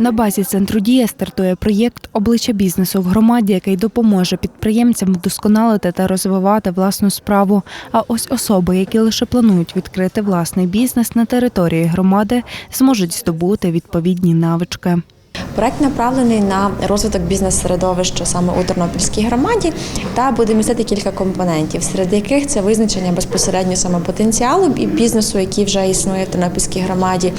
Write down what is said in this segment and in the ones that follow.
На базі центру дія стартує проєкт Обличчя бізнесу в громаді, який допоможе підприємцям вдосконалити та розвивати власну справу. А ось особи, які лише планують відкрити власний бізнес на території громади, зможуть здобути відповідні навички. Проект направлений на розвиток бізнес-середовища саме у Тернопільській громаді та буде містити кілька компонентів, серед яких це визначення безпосередньо саме потенціалу і бізнесу, який вже існує в Тернопільській громаді,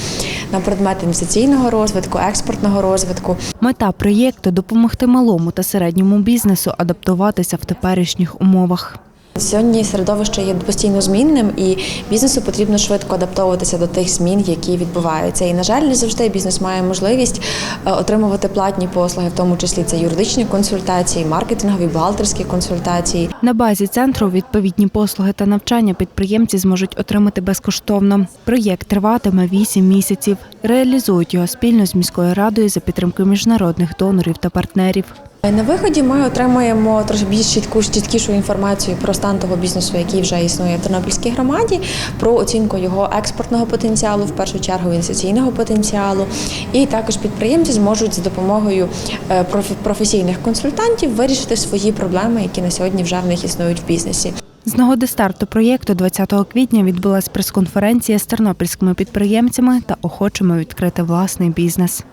на предмет інвестиційного розвитку, експортного розвитку. Мета проєкту допомогти малому та середньому бізнесу адаптуватися в теперішніх умовах. Сьогодні середовище є постійно змінним, і бізнесу потрібно швидко адаптовуватися до тих змін, які відбуваються. І на жаль, не завжди бізнес має можливість е, отримувати платні послуги, в тому числі це юридичні консультації, маркетингові, бухгалтерські консультації. На базі центру відповідні послуги та навчання підприємці зможуть отримати безкоштовно. Проєкт триватиме 8 місяців. Реалізують його спільно з міською радою за підтримки міжнародних донорів та партнерів. На виході ми отримуємо трошки більш чітку чіткішу інформацію про стан того бізнесу, який вже існує в Тернопільській громаді, про оцінку його експортного потенціалу, в першу чергу інвестиційного потенціалу. І також підприємці зможуть за допомогою е, професійних консультантів вирішити свої проблеми, які на сьогодні вже в них існують в бізнесі. З нагоди старту проєкту 20 квітня відбулась прес-конференція з тернопільськими підприємцями та охочими відкрити власний бізнес.